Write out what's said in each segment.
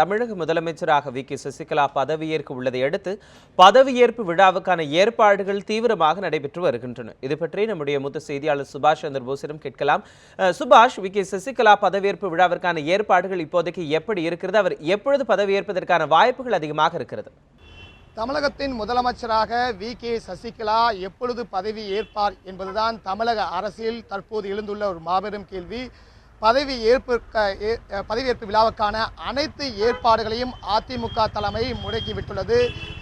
தமிழக முதலமைச்சராக we. K. Sasikala பதவியேற்க உள்ளதை அடுத்து பதவியேற்பு விழாவுக்கான ஏற்பாடுகள் தீவிரமாக நடைபெற்று வருகின்றன. இது பற்றி நம்முடைய மூத்த செய்தியாளர் சுபாஷ் சந்திர போஸிடம் கேட்கலாம். சுபாஷ் வி. கே. சசிகலா பதவியேற்பு விழாவிற்கான ஏற்பாடுகள் இப்போதைக்கு எப்படி இருக்கிறது? அவர் எப்பொழுது பதவியேற்பதற்கான வாய்ப்புகள் அதிகமாக இருக்கிறது? தமிழகத்தின் முதலமைச்சராக வி. கே. சசிகலா எப்பொழுது பதவி ஏற்பார் என்பதுதான் தமிழக அரசியல் தற்போது எழுந்துள்ள ஒரு மாபெரும் கேள்வி. பதவி ஏற்பு பதவியேற்பு விழாவுக்கான அனைத்து ஏற்பாடுகளையும் அதிமுக தலைமை முடக்கிவிட்டுள்ளது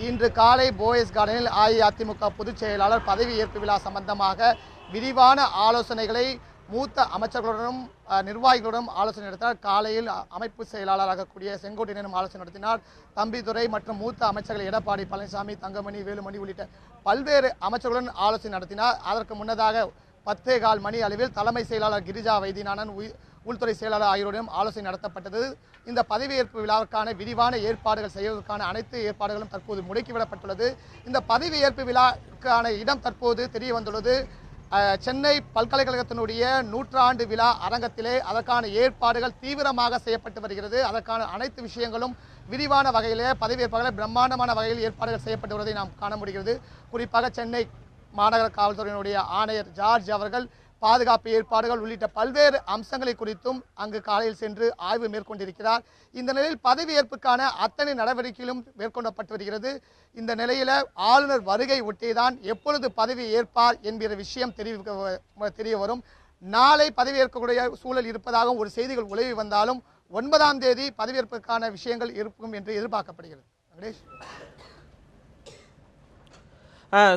இன்று காலை போயஸ் கார்டனில் அஇஅதிமுக பொதுச் செயலாளர் பதவி ஏற்பு விழா சம்பந்தமாக விரிவான ஆலோசனைகளை மூத்த அமைச்சர்களுடனும் நிர்வாகிகளுடன் ஆலோசனை நடத்தினார். காலையில் அமைப்பு செயலாளராக கூடிய செங்கோட்டையனும் ஆலோசனை நடத்தினார். தம்பிதுரை மற்றும் மூத்த அமைச்சர்கள் எடப்பாடி பழனிசாமி தங்கமணி வேலுமணி உள்ளிட்ட பல்வேறு அமைச்சர்களுடன் ஆலோசனை நடத்தினார். அதற்கு முன்னதாக பத்தே கால் மணி அளவில் தலைமை செயலாளர் கிரிஜா வைத்தியநாதன் உள்துறை செயலாளர் ஆகியோரிடம் ஆலோசனை நடத்தப்பட்டது. இந்த பதவியேற்பு விழாவிற்கான விரிவான ஏற்பாடுகள் செய்வதற்கான அனைத்து ஏற்பாடுகளும் தற்போது முடுக்கிவிடப்பட்டுள்ளது. இந்த பதவியேற்பு விழாவுக்கான இடம் தற்போது தெரிய வந்துள்ளது சென்னை பல்கலைக்கழகத்தினுடைய நூற்றாண்டு விழா அரங்கத்திலே அதற்கான ஏற்பாடுகள் தீவிரமாக செய்யப்பட்டு வருகிறது. அதற்கான அனைத்து விஷயங்களும் விரிவான வகையிலே பதவியேற்பாடுகளை பிரம்மாண்டமான வகையில் ஏற்பாடுகள் செய்யப்பட்டு வருவதை நாம் காண முடிகிறது. குறிப்பாக சென்னை மாநகர காவல்துறையினுடைய ஆணையர் ஜார்ஜ் அவர்கள் பாதுகாப்பு ஏற்பாடுகள் உள்ளிட்ட பல்வேறு அம்சங்களை குறித்தும் அங்கு காலையில் சென்று ஆய்வு மேற்கொண்டிருக்கிறார். இந்த நிலையில் பதவியேற்புக்கான அத்தனை நடவடிக்கைகளும் மேற்கொள்ளப்பட்டு வருகிறது. இந்த நிலையில் ஆளுநர் வருகை ஒட்டிதான் எப்பொழுது பதவி ஏற்பார் என்கிற விஷயம் தெரிய தெரிய வரும். நாளை பதவியேற்கக்கூடிய சூழல் இருப்பதாகவும் ஒரு செய்திகள் உலவி வந்தாலும் ஒன்பதாம் தேதி பதவியேற்புக்கான விஷயங்கள் இருக்கும் என்று எதிர்பார்க்கப்படுகிறது.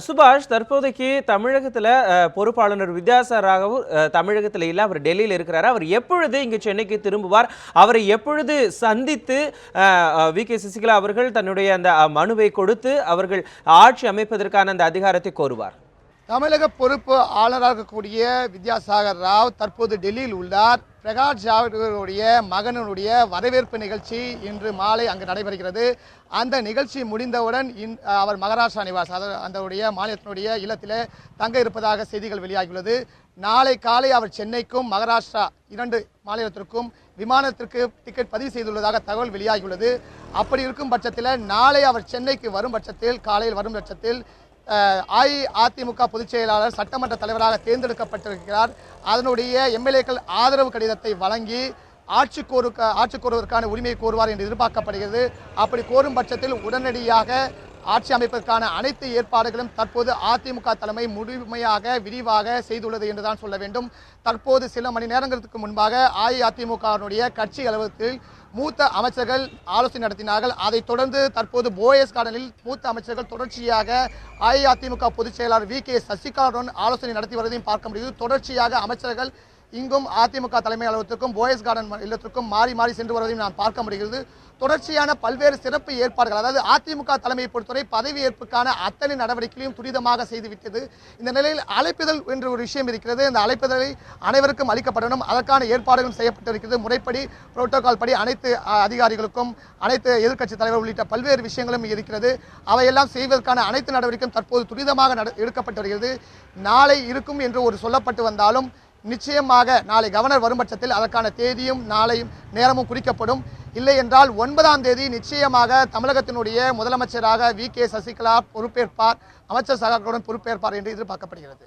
சுபாஷ் தற்போதைக்கு தமிழகத்தில் பொறுப்பாளர் வித்யாசாராகவும் தமிழகத்தில் இல்லை அவர் டெல்லியில் இருக்கிறார். அவர் எப்பொழுது இங்கு சென்னைக்கு திரும்புவார்? அவரை எப்பொழுது சந்தித்து வி. கே. சசிகலா அவர்கள் தன்னுடைய அந்த மனுவை கொடுத்து அவர்கள் ஆட்சி அமைப்பதற்கான அந்த அதிகாரத்தை கோருவார்? தமிழக பொறுப்பு ஆளுநராக இருக்கக்கூடிய வித்யாசாகர் ராவ் தற்போது டெல்லியில் உள்ளார். பிரகாஷ் ஜாவடேகருடைய மகனுடைய வரவேற்பு நிகழ்ச்சி இன்று மாலை அங்கு நடைபெறுகிறது. அந்த நிகழ்ச்சி முடிந்தவுடன் இன் அவர் மகாராஷ்டிரா நிவாஸ் அதாவது அந்தவுடைய மாநிலத்தினுடைய இல்லத்தில் தங்க இருப்பதாக செய்திகள் வெளியாகியுள்ளது. நாளை காலை அவர் சென்னைக்கும் மகாராஷ்டிரா இரண்டு மாநிலத்திற்கும் விமானத்திற்கு டிக்கெட் பதிவு செய்துள்ளதாக தகவல் வெளியாகியுள்ளது. அப்படி இருக்கும் பட்சத்தில் நாளை அவர் சென்னைக்கு வரும் பட்சத்தில் காலையில் வரும் பட்சத்தில் அஇஅதிமுக பொதுச் செயலாளர் சட்டமன்ற தலைவராக தேர்ந்தெடுக்கப்பட்டிருக்கிறார் அதனுடைய எம்எல்ஏக்கள் ஆதரவு கடிதத்தை வழங்கி ஆட்சி கோரு ஆட்சி கோருவதற்கான உரிமையை கோருவார் என்று எதிர்பார்க்கப்படுகிறது அப்படி கோரும் பட்சத்தில் உடனடியாக ஆட்சி அமைப்பதற்கான அனைத்து ஏற்பாடுகளும் தற்போது அதிமுக தலைமை முழுமையாக விரிவாக செய்துள்ளது என்றுதான் சொல்ல வேண்டும். தற்போது சில மணி நேரங்களுக்கு முன்பாக அஇஅதிமுகவினுடைய கட்சி அலுவலகத்தில் மூத்த அமைச்சர்கள் ஆலோசனை நடத்தினார்கள். அதைத் தொடர்ந்து தற்போது போயஸ் கார்டனில் மூத்த அமைச்சர்கள் தொடர்ச்சியாக அஇஅதிமுக பொதுச் செயலாளர் வி கே சசிகலாவுடன் ஆலோசனை நடத்தி வருவதையும் பார்க்க முடியுது. தொடர்ச்சியாக அமைச்சர்கள் இங்கும் அதிமுக தலைமை அலுவலகத்திற்கும் போயஸ் கார்டன் இல்லத்திற்கும் மாறி மாறி சென்று வருவதையும் நான் பார்க்க முடிகிறது. தொடர்ச்சியான பல்வேறு சிறப்பு ஏற்பாடுகள் அதாவது அதிமுக தலைமையை பொறுத்தவரை பதவியேற்புக்கான அத்தனை நடவடிக்கைகளையும் துரிதமாக செய்துவிட்டது இந்த நிலையில் அழைப்புதல் என்ற ஒரு விஷயம் இருக்கிறது. அந்த அழைப்புதலை அனைவருக்கும் அளிக்கப்படணும். அதற்கான ஏற்பாடுகளும் செய்யப்பட்டிருக்கிறது. முறைப்படி புரோட்டோகால் படி அனைத்து அதிகாரிகளுக்கும் அனைத்து எதிர்க்கட்சி தலைவர் உள்ளிட்ட பல்வேறு விஷயங்களும் இருக்கிறது. அவையெல்லாம் செய்வதற்கான அனைத்து நடவடிக்கையும் தற்போது துரிதமாக நட எடுக்கப்பட்டு வருகிறது. நாளை இருக்கும் என்று ஒரு சொல்லப்பட்டு வந்தாலும் நிச்சயமாக நாளை கவர்னர் வரும் பட்சத்தில் அதற்கான தேதியும் நாளையும் நேரமும் குறிக்கப்படும். இல்லை என்றால் ஒன்பதாம் தேதி நிச்சயமாக தமிழகத்தினுடைய முதலமைச்சராக வி கே சசிகலா பொறுப்பேற்பார் அமைச்சர் சகாக்களுடன் பொறுப்பேற்பார் என்று எதிர்பார்க்கப்படுகிறது.